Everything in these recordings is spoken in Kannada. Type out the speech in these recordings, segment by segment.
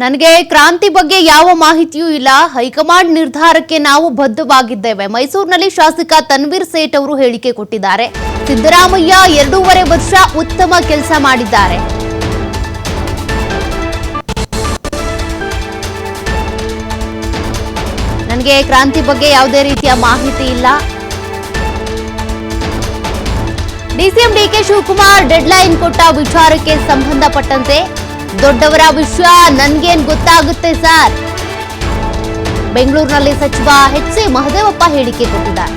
ನನಗೆ ಕ್ರಾಂತಿ ಬಗ್ಗೆ ಯಾವ ಮಾಹಿತಿಯೂ ಇಲ್ಲ. ಹೈಕಮಾಂಡ್ ನಿರ್ಧಾರಕ್ಕೆ ನಾವು ಬದ್ಧವಾಗಿದ್ದೇವೆ. ಮೈಸೂರಿನಲ್ಲಿ ಶಾಸಕ ತನ್ವೀರ್ ಸೇಠ್ ಅವರು ಹೇಳಿಕೆ ಕೊಟ್ಟಿದ್ದಾರೆ. ಸಿದ್ದರಾಮಯ್ಯ ಎರಡೂವರೆ ವರ್ಷ ಉತ್ತಮ ಕೆಲಸ ಮಾಡಿದ್ದಾರೆ. ನನಗೆ ಕ್ರಾಂತಿ ಬಗ್ಗೆ ಯಾವುದೇ ರೀತಿಯ ಮಾಹಿತಿ ಇಲ್ಲ. ಡಿಸಿಎಂ ಡಿಕೆ ಶಿವಕುಮಾರ್ ಡೆಡ್ಲೈನ್ ಕೊಟ್ಟ ವಿಚಾರಕ್ಕೆ ಸಂಬಂಧಪಟ್ಟಂತೆ ದೊಡ್ಡವರ ವಿಷಯ ನನ್ಗೇನ್ ಗೊತ್ತಾಗುತ್ತೆ ಸರ್? ಬೆಂಗಳೂರಿನಲ್ಲಿ ಸಚಿವ ಎಚ್ ಸಿ ಮಹದೇವಪ್ಪ ಹೇಳಿಕೆ ಕೊಟ್ಟಿದ್ದಾರೆ.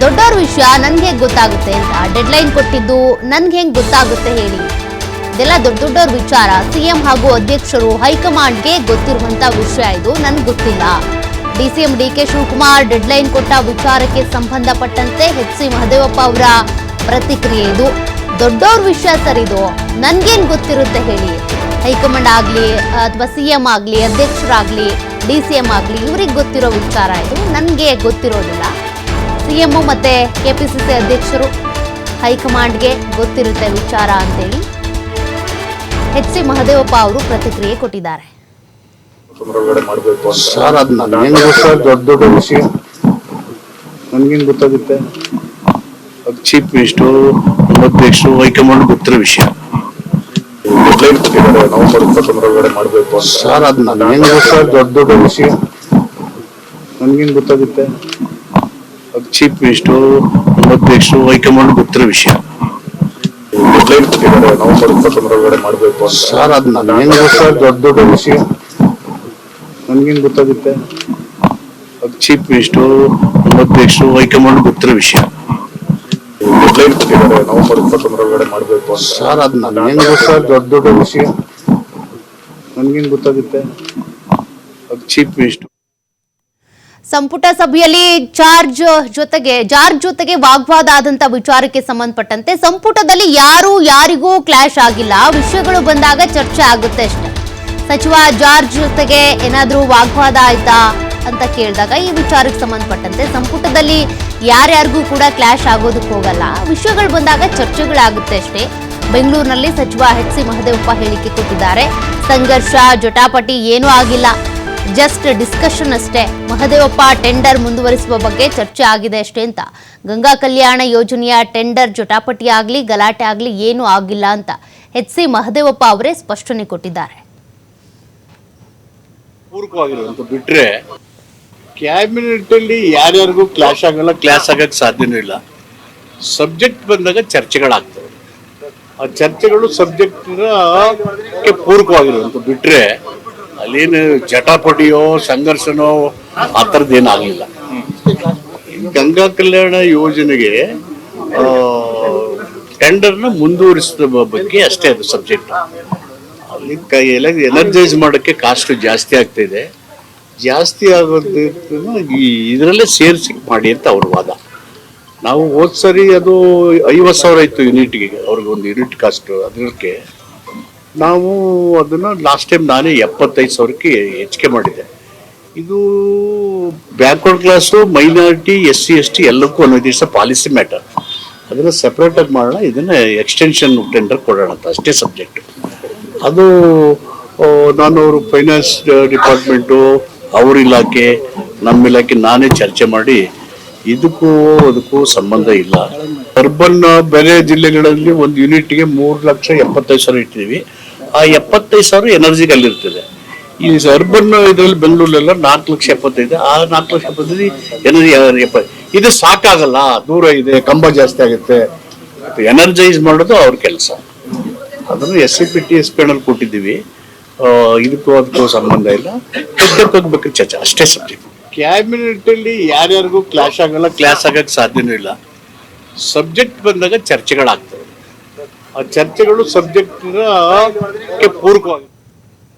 ದೊಡ್ಡವ್ರ ವಿಷಯ ನನ್ಗೆ ಹೇಗೆ ಗೊತ್ತಾಗುತ್ತೆ ಅಂತ ಡೆಡ್ಲೈನ್ ಕೊಟ್ಟಿದ್ದು ನನ್ಗೆ ಹೆಂಗ್ ಗೊತ್ತಾಗುತ್ತೆ ಹೇಳಿ. ಇದೆಲ್ಲ ದೊಡ್ಡ ದೊಡ್ಡವ್ರ ವಿಚಾರ. ಸಿಎಂ ಹಾಗೂ ಅಧ್ಯಕ್ಷರು ಹೈಕಮಾಂಡ್ಗೆ ಗೊತ್ತಿರುವಂತ ವಿಷಯ ಇದು. ನನ್ಗೆ ಗೊತ್ತಿಲ್ಲ. ಡಿಸಿಎಂ ಡಿಕೆ ಶಿವಕುಮಾರ್ ಡೆಡ್ಲೈನ್ ಕೊಟ್ಟ ವಿಚಾರಕ್ಕೆ ಸಂಬಂಧಪಟ್ಟಂತೆ ಎಚ್ ಸಿ ಮಹದೇವಪ್ಪ ಅವರ ಪ್ರತಿಕ್ರಿಯೆ ಇದು. ದೊಡ್ಡವ್ರ ವಿಷಯ ಸರಿದು ನನ್ಗೇನ್ ಗೊತ್ತಿರುತ್ತೆ ಹೇಳಿ. ಹೈಕಮಾಂಡ್ ಆಗಲಿ, ಅಥವಾ ಸಿಎಂ ಆಗಲಿ, ಅಧ್ಯಕ್ಷರಾಗಲಿ, ಡಿ ಸಿ ಎಂ ಆಗಲಿ, ಇವ್ರಿಗೆ ಗೊತ್ತಿರೋ ವಿಚಾರ ಇದು. ನನಗೆ ಗೊತ್ತಿರೋದಿಲ್ಲ. ಸಿಎಂ ಮತ್ತೆ ಸಿ ಅಧ್ಯಕ್ಷರು ಹೈಕಮಾಂಡ್ಗೆ ಗೊತ್ತಿರುತ್ತೆ ವಿಚಾರ ಅಂತೇಳಿ ಎಚ್ ಸಿ ಮಹದೇವಪ್ಪ ಅವರು ಪ್ರತಿಕ್ರಿಯೆ ಕೊಟ್ಟಿದ್ದಾರೆ. ಸರ್, ಅದು ನನಗೇನು ಸರ್ ದೊಡ್ಡ ದೊಡ್ಡ ವಿಷಯ ಗೊತ್ತಾಗುತ್ತೆ? ಅದು ಚೀಫ್ ಮಿನಿಸ್ಟರ್, ಅಧ್ಯಕ್ಷರು ಹೈಕಮಾಂಡ್ ಗೊತ್ತಿರೋ ವಿಷಯ. ಕೊಟ್ಟಿದ್ದಾರೆ ನವೆಂಬರ್ ಮಾಡಬೇಕು ಅಂತ. ಸರ್ ಅದು ನನಗೇನು ಸರ್ ದೊಡ್ಡ ದೊಡ್ಡ ವಿಷಯ. ನನಗೇನು ಗೊತ್ತಾಗುತ್ತೆ? ಅದು ಚೀಫ್ ಮಿನಿಸ್ಟರ್ ಎಷ್ಟು ಹೈಕಮಾಂಡ್ ಗೊತ್ತಿರೋ ವಿಷಯ. ಕೊಟ್ಟಿದ್ದಾರೆ ನವೆಂಬರ್ ಇಪ್ಪತ್ತೊಂದರೊಳಗಡೆ ಮಾಡಬೇಕು ಅಂತ. ಸರ್ ಅದು ನನಗೇನು ಸರ್ ದೊಡ್ಡ ದೊಡ್ಡ ವಿಷಯ. ನನಗೇನು ಗೊತ್ತಾಗುತ್ತೆ? ಅದು ಚೀಫ್ ಮಿನಿಸ್ಟರ್ ಅಧ್ಯಕ್ಷರು ಹೈಕಮಾಂಡ್ ಗೊತ್ತಿರೋ ವಿಷಯ. ಡೆಡ್ಲೈನ್ ಕೊಟ್ಟಿದ್ದಾರೆ ನವೆಂಬರ್ ಇಪ್ಪತ್ತೊಂದರೊಳಗಡೆ ಮಾಡಬೇಕು ಅಂತ. ಸರ್ ಅದು ನನಗೇನು ಸರ್ ದೊಡ್ಡ ದೊಡ್ಡ ವಿಷಯ. ನನಗೇನು ಗೊತ್ತಾಗುತ್ತೆ? ಅದು ಚೀಫ್ ಮಿನಿಸ್ಟರ್ ಸಂಪುಟ ಸಭೆಯಲ್ಲಿ ಜಾರ್ಜ್ ಜೊತೆಗೆ ಜಾರ್ಜ್ ಜೊತೆಗೆ ವಾಗ್ವಾದ ಆದಂತ ವಿಚಾರಕ್ಕೆ ಸಂಬಂಧಪಟ್ಟಂತೆ ಸಂಪುಟದಲ್ಲಿ ಯಾರು ಯಾರಿಗೂ ಕ್ಲಾಶ್ ಆಗಿಲ್ಲ. ವಿಷಯಗಳು ಬಂದಾಗ ಚರ್ಚೆ ಆಗುತ್ತೆ ಅಷ್ಟೇ. ಸಚಿವ ಜಾರ್ಜ್ ಜೊತೆಗೆ ಏನಾದರೂ ವಾಗ್ವಾದ ಆಯ್ತಾ? ಅಂತ ಕೇಳಿದಾಗ ಈ ವಿಚಾರಕ್ಕೆ ಸಂಬಂಧಪಟ್ಟಂತೆ ಸಂಪುಟದಲ್ಲಿ ಯಾರ್ಯಾರಿಗೂ ಕೂಡ ಕ್ಲಾಶ್ ಆಗೋದಕ್ಕೆ ಹೋಗಲ್ಲ. ವಿಷಯಗಳು ಬಂದಾಗ ಚರ್ಚೆಗಳಾಗುತ್ತೆ ಅಷ್ಟೇ. ಬೆಂಗಳೂರಿನಲ್ಲಿ ಸಚಿವ ಎಚ್ ಸಿ ಮಹದೇವಪ್ಪ ಹೇಳಿಕೆ ಕೊಟ್ಟಿದ್ದಾರೆ. ಸಂಘರ್ಷ, ಜಟಾಪಟಿ ಏನೂ ಆಗಿಲ್ಲ. ಜಸ್ಟ್ ಡಿಸ್ಕಷನ್ ಅಷ್ಟೇ. ಮಹದೇವಪ್ಪ ಟೆಂಡರ್ ಮುಂದುವರಿಸುವ ಬಗ್ಗೆ ಚರ್ಚೆ ಆಗಿದೆ ಅಷ್ಟೇ ಅಂತ. ಗಂಗಾ ಕಲ್ಯಾಣ ಯೋಜನೆಯ ಟೆಂಡರ್ ಜಟಾಪಟಿ ಆಗಲಿ, ಗಲಾಟೆ ಆಗಲಿ ಏನೂ ಆಗಿಲ್ಲ ಅಂತ ಎಚ್ ಸಿ ಮಹದೇವಪ್ಪ ಅವರೇ ಸ್ಪಷ್ಟನೆ ಕೊಟ್ಟಿದ್ದಾರೆ. ಕ್ಯಾಬಿನೆಟ್ ಅಲ್ಲಿ ಯಾರ್ಯಾರಿಗೂ ಕ್ಲಾಶ್ ಆಗಲ್ಲ ಕ್ಲಾಸ್ ಆಗಕ್ಕೆ ಸಾಧ್ಯನೂ ಇಲ್ಲ. ಸಬ್ಜೆಕ್ಟ್ ಬಂದಾಗ ಚರ್ಚೆಗಳಾಗ್ತವೆ. ಆ ಚರ್ಚೆಗಳು ಸಬ್ಜೆಕ್ಟ್ಗೆ ಪೂರಕವಾಗಿರುವಂತ ಬಿಟ್ರೆ ಅಲ್ಲೇನು ಜಟಾಪಟಿಯೋ, ಸಂಘರ್ಷನೋ ಆ ಥರದ್ದು ಏನಾಗಲಿಲ್ಲ ಗಂಗಾ ಕಲ್ಯಾಣ ಯೋಜನೆಗೆ ಟೆಂಡರ್ನ ಮುಂದುವರಿಸಿದ ಬಗ್ಗೆ ಅಷ್ಟೇ ಅದು ಸಬ್ಜೆಕ್ಟ್ ಅಲ್ಲಿ ಕೈಯಲ್ಲಿ ಎನರ್ಜೈಸ್ ಮಾಡೋಕ್ಕೆ ಕಾಸ್ಟ್ ಜಾಸ್ತಿ ಆಗ್ತಾ ಇದೆ. ಜಾಸ್ತಿ ಆಗೋದು ಈ ಇದರಲ್ಲೇ ಸೇರಿಸಿ ಮಾಡಿ ಅಂತ ಅವ್ರ ವಾದ. ನಾವು ಹೋದ್ ಸರಿ ಅದು ಐವತ್ತು ಸಾವಿರ ಇತ್ತು ಯೂನಿಟ್ಗೆ ಅವ್ರಿಗೆ ಒಂದು ಯೂನಿಟ್ ಕಾಸ್ಟ್ ಅದಕ್ಕೆ ನಾವು ಅದನ್ನ ಲಾಸ್ಟ್ ಟೈಮ್ ನಾನೇ ಎಪ್ಪತ್ತೈದು ಸಾವಿರಕ್ಕೆ ಹೆಚ್ಚಿಗೆ ಮಾಡಿದೆ. ಇದು backward class minority S C S T ಎಲ್ಲಕ್ಕೂ ಒಂದು ದಿವಸ ಪಾಲಿಸಿ ಮ್ಯಾಟರ್ ಅದನ್ನ ಸೆಪರೇಟ್ ಆಗಿ ಮಾಡೋಣ, ಇದನ್ನ ಎಕ್ಸ್ಟೆನ್ಷನ್ ಟೆಂಡರ್ ಕೊಡೋಣ ಅಂತ ಅಷ್ಟೇ ಸಬ್ಜೆಕ್ಟ್ ಅದು ನಾನು ಅವರು ಫೈನಾನ್ಸ್ ಡಿಪಾರ್ಟ್ಮೆಂಟು ಅವ್ರ ಇಲಾಖೆ, ನಮ್ಮ ಇಲಾಖೆ ನಾನೇ ಚರ್ಚೆ ಮಾಡಿ ಇದಕ್ಕೂ ಅದಕ್ಕೂ ಸಂಬಂಧ ಇಲ್ಲ. ಅರ್ಬನ್ ಬೇರೆ ಜಿಲ್ಲೆಗಳಲ್ಲಿ ಒಂದು ಯೂನಿಟ್ಗೆ ಮೂರು ಲಕ್ಷ ಎಪ್ಪತ್ತೈದು ಸಾವಿರ ಇಟ್ಟಿದ್ದೀವಿ ಆ ಎಪ್ಪತ್ತೈದು ಸಾವಿರ ಎನರ್ಜಿಗೆ ಅಲ್ಲಿರ್ತದೆ. ಈ ಅರ್ಬನ್ ಇದರಲ್ಲಿ ಬೆಂಗಳೂರಲ್ಲೆಲ್ಲ ನಾಲ್ಕು ಲಕ್ಷ ಎಪ್ಪತ್ತೈದು, ಆ ನಾಲ್ಕು ಲಕ್ಷ ಎಪ್ಪತ್ತೈದು ಎನರ್ಜಿ ಎಪ್ಪತ್ತು ಇದು ಸಾಕಾಗಲ್ಲ, ದೂರ ಇದೆ, ಕಂಬ ಜಾಸ್ತಿ ಆಗುತ್ತೆ. ಎನರ್ಜೈಸ್ ಮಾಡೋದು ಅವ್ರ ಕೆಲಸ. ಅದನ್ನು S C P T S P ಕೊಟ್ಟಿದ್ದೀವಿ. ಇದಕ್ಕೂ ಅದಕ್ಕೂ ಸಂಬಂಧ ಇಲ್ಲ. ಚರ್ಚೆಗೆ ಹೋಗ್ಬೇಕು ಚರ್ಚೆ, ಅಷ್ಟೇ ಸಬ್ಜೆಕ್ಟ್ ಕ್ಯಾಬಿನೆಟ್ ಅಲ್ಲಿ ಯಾರ್ಯಾರಿಗೂ ಕ್ಲಾಶ್ ಆಗಲ್ಲ ಕ್ಲಾಸ್ ಆಗಕ್ಕೆ ಸಾಧ್ಯನೂ ಇಲ್ಲ. ಸಬ್ಜೆಕ್ಟ್ ಬಂದಾಗ ಚರ್ಚೆಗಳಾಗ್ತವೆ. ಆ ಚರ್ಚೆಗಳು ಸಬ್ಜೆಕ್ಟ್ ಪೂರ್ವಕವಾಗಿ